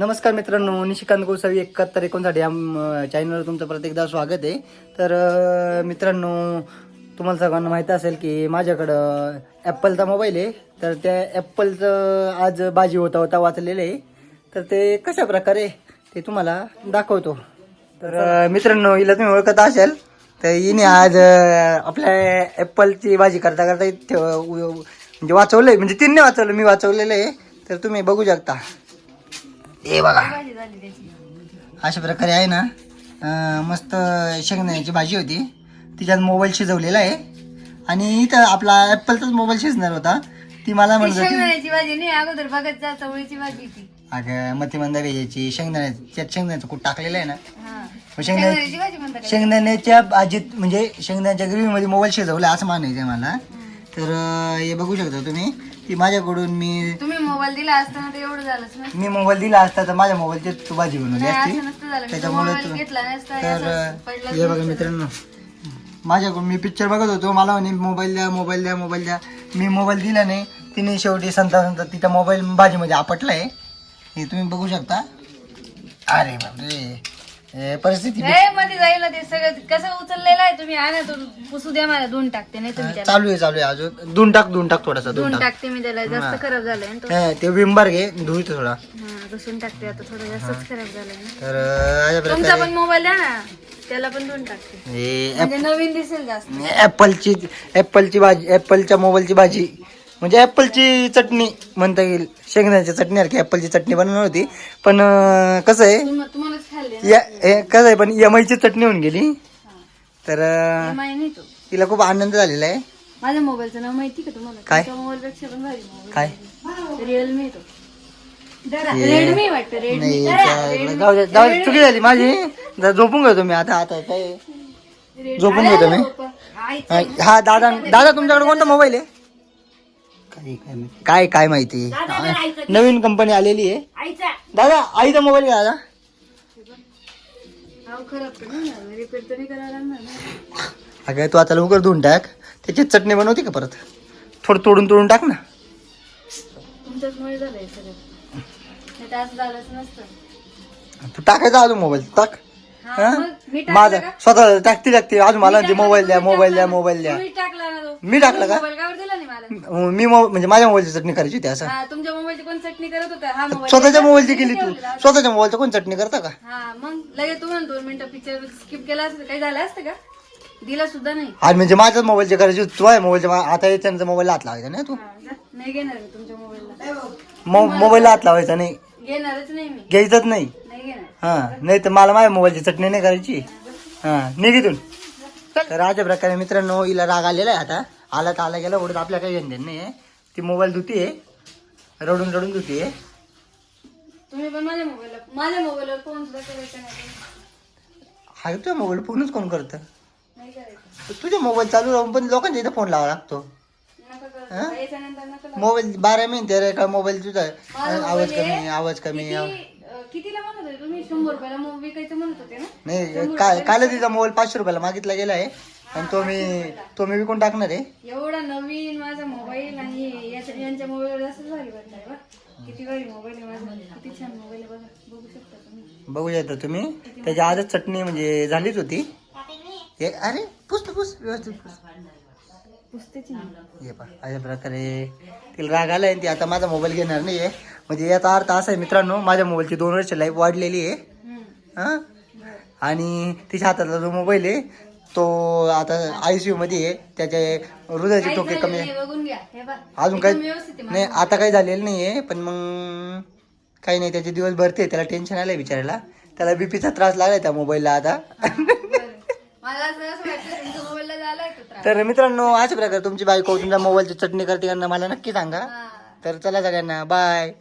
नमस्कार मित्रांनो निशिकांत गोसावी एकाहत्तर एकोणसाठी या चॅनलवर तुमचं प्रत्येकदा स्वागत आहे. तर मित्रांनो तुम्हाला सगळ्यांना माहीत असेल की माझ्याकडं ॲपलचा मोबाईल आहे. तर त्या ॲपलचं आज बाजी होता होता वाचलेलं आहे. तर ते कशा प्रकारे ते तुम्हाला दाखवतो. तर मित्रांनो हिला तुम्ही ओळखत असाल तर हिने आज आपल्या ॲपलची भाजी करता करता म्हणजे वाचवलं उ- म्हणजे म्हणजे तिने वाचवलं मी वाचवलेलं आहे. तर तुम्ही बघू शकता. हे बघा. अशा प्रकारे आहे ना अं, मस्त शेंगदाण्याची भाजी होती. तिच्यात मोबाईल शिजवलेला आहे. आणि इथं आपला ॲपलचाच मोबाईल शिजणार होता. ती मला म्हणत होती शेंगदाण्याची भाजी नाही अगोदर बघत जा चवळीची भाजी ती. अगं मतीमंदा भेजायची शेंगदाण्या त्यात शेंगदाण्याचं कूट टाकलेलं आहे ना. हा. मग शेंगदाण्या शेंगदाण्याची भाजी म्हणता? शेंगदाण्याच्या भाजीत म्हणजे शेंगदाण्याच्या ग्रेव्हीमध्ये मोबाईल शिजवला असं म्हणायचं आहे मला तर अं, हे बघू शकता तुम्ही. ती माझ्याकडून मी तुम्ही मोबाईल दिला असताना ते एवढं झालंच ना मी मोबाईल दिला असता तर माझ्या मोबाईलची तू भाजी बनवली नाही, असती. असं नसतं झालं. मी त्याच्यामुळे मोबाईल तू- घेतला नसता तर असं पडलं हे बघा मित्रांनो. माझ्याकडून मी पिक्चर बघत होतो. मला म्हणे मोबाईल द्या मोबाईल द्या मोबाईल द्या. मी मोबाईल दिला नाही. तिने शेवटी संता संता तिचा मोबाईल भाजीमध्ये आपटलाय. हे तुम्ही बघू शकता. अरे बापरे. परिस्थिती हे मध्ये जाईल ना ते सगळं. कसं उचललेलं आहे तुम्ही? आणा तो पुसू द्या मला दोन टाकते नाही तुम्ही त्याला चालू आहे चालू आहे अजून. दोन टाक दोन टाक थोडासा दोन दोन टाक. टाकते मी त्याला जास्त खराब झालंय ना तो. हा, ते विंबार घे धुईतो थोडा. हा घुसून टाकते आता थोडं जास्तच खराब झालंय ना. तर अशा तुमचा प्रकारे पण मोबाईल द्या ना त्याला पण दोन टाकते. हे म्हणजे नवीन दिसेल जास्त. ॲपलची ॲपलची भाजी ॲपलच्या मोबाईलची भाजी. म्हणजे ॲपलची चटणी म्हणता येईल. शेंगदाण्याची चटणीसारखी ॲपलची चटणी बनवणार होती. पण अं, कसं आहे? तुम- तुम्हालाच खाल्ले ना या हे कसं आहे पण एम आयची चटणी होऊन गेली. तर अं, माहिती नाही तो. तिला खूप आनंद झालेला आहे. माझ्या मोबाईलचं नाव माहिती का तुम्हाला? काय? मोबाईल पेक्षा पण भारी मोबाईल. काय? रिअलमी तो. रेडमी वाटतं रेडमी नाही जाऊ दे जाऊ दे चुकी झाली माझी. जरा झोपून घेतो मी आता आता काय? झोपून घेतो मी हा हा, दादा दादा तुमच्याकडे कोणता मोबाईल आहे? काय काय माहिती? काय काय माहिती? नवीन कंपनी आलेली आहे. आईचा दादा आईचा मोबाईल घ्या दादा. अगं तू आता लवकर धुवून टाक. त्याची चटणी बनवते का परत? थोडं तोडून तोडून टाक ना. तू टाकायचा अजून मोबाईल टाक. माझा? स्वतः टाकते टाकते. अजून मला मोबाईल द्या मोबाईल द्या मोबाईल द्या. मी टाकला का? मी मो- म्हणजे माझ्या मोबाईलची चटणी करायची होती असं. हा तुमच्या मोबाईलची कोण चटणी करत होता? हा मोबाईल स्वतःच्या मोबाईलची केली तू. स्वतःच्या मोबाईलचं कोण चटणी करता का? हा मग लगेच तुम्हाला दोन मिनिटं पिक्चर स्किप केला असतं काही झालं असतं का? दिला सुद्धा नाही. आणि म्हणजे माझ्याच मोबाईलची करायची होती. तू आहे मोबाईलच्या आता याच्यानंतर मोबाईल हात लावायचा नाही तू. हा, जा. नाही घेणार मी तुमच्या मोबाईलला मो मोबाईलला हात लावायचा नाही. घेणारच नाही मी. घ्यायचंच नाही. नाही घेणार. हा नाही तर मला माझ्या मोबाईलची चटणी नाही करायची. हा निघितून तर अशा प्रकारे मित्रांनो हिला राग आलेला आहे आता. आला तर आला गेला उडत आपल्या काही घेणं नाही आहे ती मोबाईल धुतीये रडून रडून धुतीये तुम्ही पण माझ्या मोबाईलला माझ्या मोबाईलवर फोन सुद्धा करायचा नाही. हा तुझ्या मोबाईल फोनच कोण करतं? नाही करायचं. तुझ्या मोबाईल चालू राहून पण लोकांच्या इथं फोन लावा लागतो. नका करू. याच्यानंतर नका लावू. मोबाईल बारा मिनिटे रे का मोबाईल तुझा? माझा आवाज आहे. कमी आवाज कमी किती अं, कितीला म्हणत होते तुम्ही? शंभर रुपयाला मोबाईल विकायचं म्हणत होते ना? नाही काल काल तिचा मोबाईल पाचशे रुपयाला मागितला गेला आहे. आणि तो मी तो मी विकून टाकणार आहे. एवढा नवीन माझा मोबाईल आणि याच्या यांच्या मोबाईलवर जास्त भारी वाटलाय बा किती भारी मोबाईल आहे माझा. किती छान मोबाईल आहे बघा. बघू शकता तुम्ही. बघू शकता तुम्ही. त्याची आजच चटणी म्हणजे झालीच होती. हे अरे पुस ना, पुस. व्यवस्थित पुस. पुसतेची. हे अशा प्रकारे तिला राग आलाय आणि ती आता माझा मोबाईल घेणार नाही आहे म्हणजे याचा अर्थ असा आहे मित्रांनो माझ्या मोबाईलची दोन वर्ष लाईफ वाढलेली आहे. हां? आणि तिच्या हातातला जो मोबाईल आहे तो आता आय सी मध्ये आहे. त्याचे हृदयाचे झालेलं कमी हे अजून काही नाही आता काही झालेलं नाही आहे पण मग काही नाही त्याचे दिवस भरते त्याला टेन्शन आलंय विचारायला त्याला बीपीचा त्रास लागलाय त्या मोबाईलला आता. तर मित्रांनो अशा प्रकारे तुमची बायको तुमच्या मोबाईलची चटणी करते मला नक्की सांगा. तर चला सगळ्यांना बाय